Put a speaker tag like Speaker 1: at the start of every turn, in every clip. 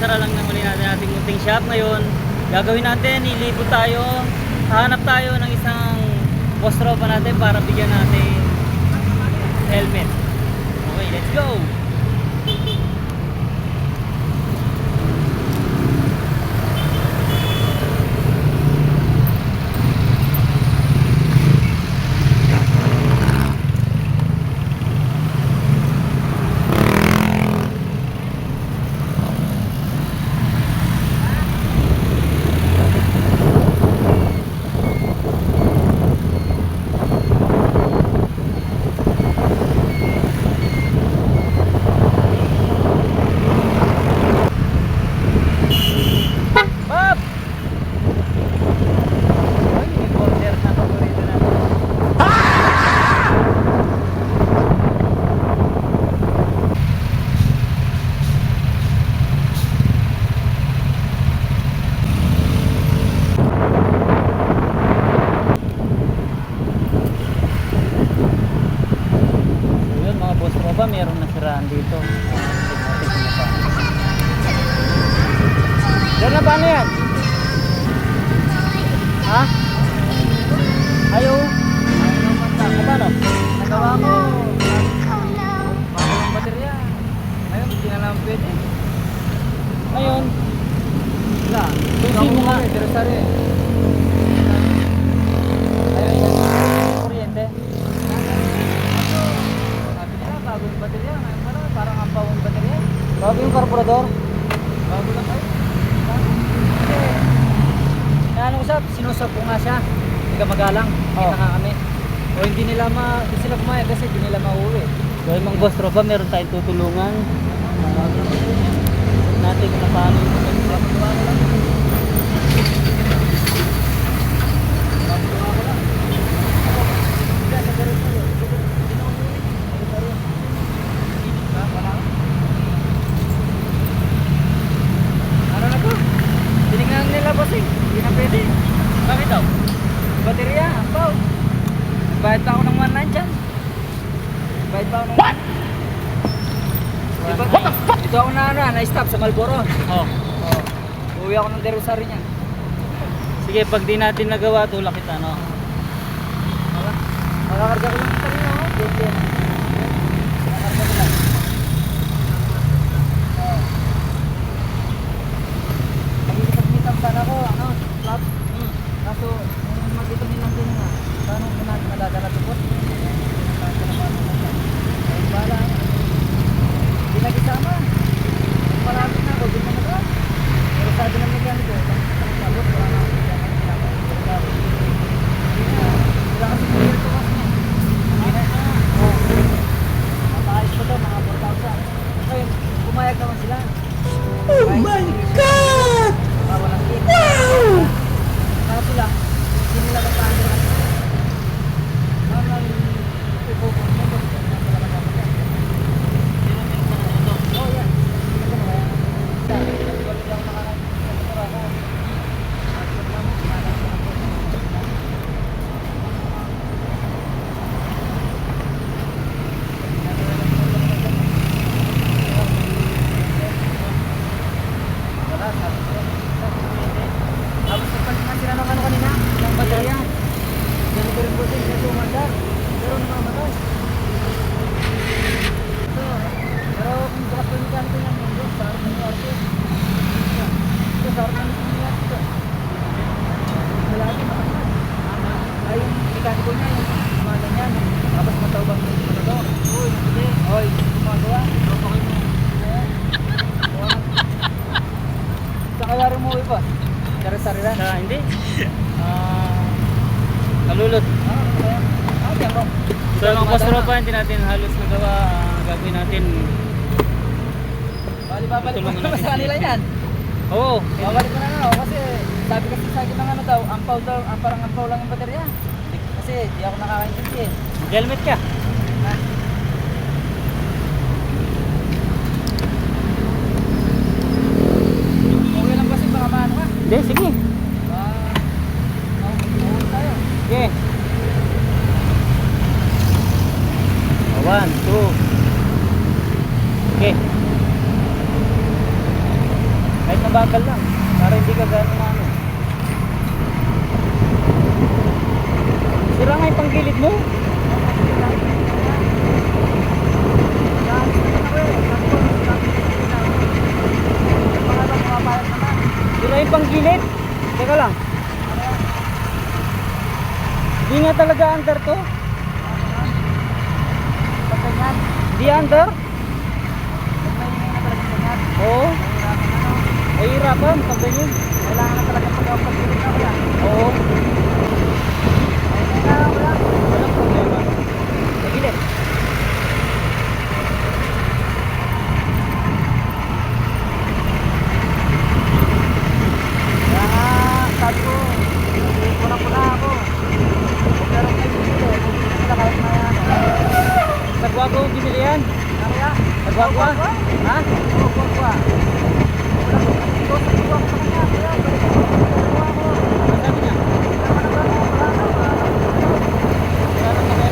Speaker 1: Pagsara lang na muli natin ating munting shop ngayon. Gagawin natin, ilipot tayo. Hanap tayo ng isang boss tropa natin para bigyan natin helmet. Okay, let's go! Yan na paano yan? Ha? Ayaw? Ayaw ng paano? Nagawa ko. Bago yung baterya. Ngayon, hindi na lang pwede. Wala. Ano usap, sinusap ko nga siya. Hindi ka magalang. Kita nga kami. O hindi nila ma, hindi sila pumayag kasi hindi nila mauwi. So yung mga boss tropa, meron tayong tutulungan. Natin kung na paano yung Ano na to? Tinignan nila bossing. Hindi na pwede. Bakit daw? Baterya, ampaw. Bayad pa ako ng 1 dyan. Bayad pa ako ng 1. Diba, dito ako na ano, na-stop sa Malboro.
Speaker 2: Oh.
Speaker 1: Oh. Uwi ako ng Derusari niyan. Sige, pag di natin nagawa, tulak kita, no? Makakarga ko Oh my mo iba? Sari-sari lang?
Speaker 2: Ah, hindi. Ah, kalulot.
Speaker 1: Ah, kaya. Ah, ko.
Speaker 2: So mga boss tropa, hindi natin halos nagawa. Ah, gagawin natin.
Speaker 1: Bali, babalik ko
Speaker 2: Tulungan
Speaker 1: naman
Speaker 2: natin
Speaker 1: sa kanila yan.
Speaker 2: Oo.
Speaker 1: Babalik ko na nga, oh, kasi sabi kasi sa akin ng ano daw, ampaw daw, ah, parang ampaw lang yung baterya. Kasi di ako nakakaintindi eh.
Speaker 2: Helmet ka.
Speaker 1: Ha? Okay lang kasi baka maano ka.
Speaker 2: Hindi, sige.
Speaker 1: Ah, oh.
Speaker 2: Sige. One, two. Okay. Kahit mabagal lang. Para hindi ka gano'ng ano. Sira nga yung panggilid mo. Sira yung panggilid. Teka lang. Nga talaga under to. Di under? Oo. Ay, hirapan. Pag ganyan.
Speaker 1: Kailangan na talaga wala.
Speaker 2: Oo.
Speaker 1: Kailangan wala.
Speaker 2: Walang problema. Sige.
Speaker 1: Kaya nga, sabi ko, puna-puna ako. Kung meron kayo bibili, bibili sila kahit na yan.
Speaker 2: Sagwa ko binili ko. Ha?
Speaker 1: Kuha. Wala ko, ito. Kuya, balik ako. Kuha ko.
Speaker 2: Sabi niya?
Speaker 1: Wala ka na ba? Wala na, wala na.
Speaker 2: Wala na kami.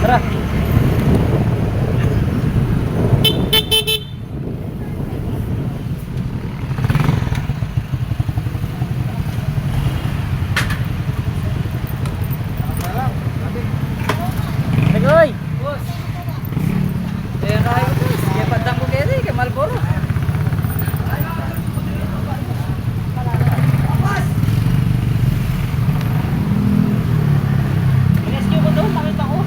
Speaker 2: Tara. Tegoy.
Speaker 1: Boss. Eh, kaya ko, boss. Kaya padang ko kaya kay Malboro.
Speaker 2: Rescue ko doon, nakita ko.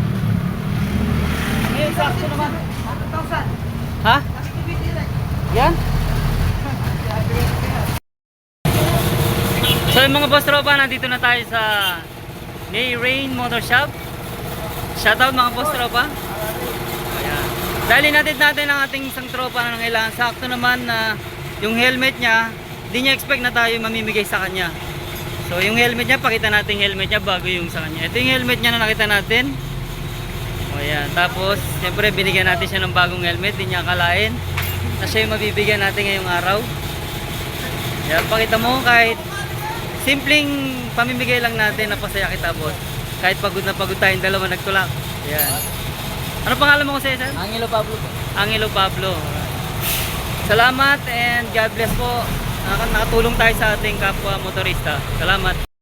Speaker 2: Ngayon, sakto naman. Ha? Yan? So mga boss tropa, nandito na tayo sa Nay Rain Motor Shop. Shoutout mga boss tropa. Ayan. Dahil natin natin ang ating isang tropa na nangailangan. Sakto naman na yung helmet niya, hindi niya expect na tayo mamimigay sa kanya. So yung helmet niya, pakita natin helmet niya bago yung sa kanya. Ito yung helmet niya na nakita natin. O yan. Tapos, siyempre binigyan natin siya ng bagong helmet. Hindi niya akalain na siya yung mabibigyan natin ngayong araw. Yan, pakita mo kahit simpleng pamimigay lang natin na pasaya kita boss. Kahit pagod na pagod tayong dalawa nagtulak. Yan. Ano pangalan mo ko Cesar?
Speaker 1: Angelo Pablo po.
Speaker 2: Angelo Pablo. Salamat and God bless po. Nak- Nakatulong tayo sa ating kapwa motorista. Salamat.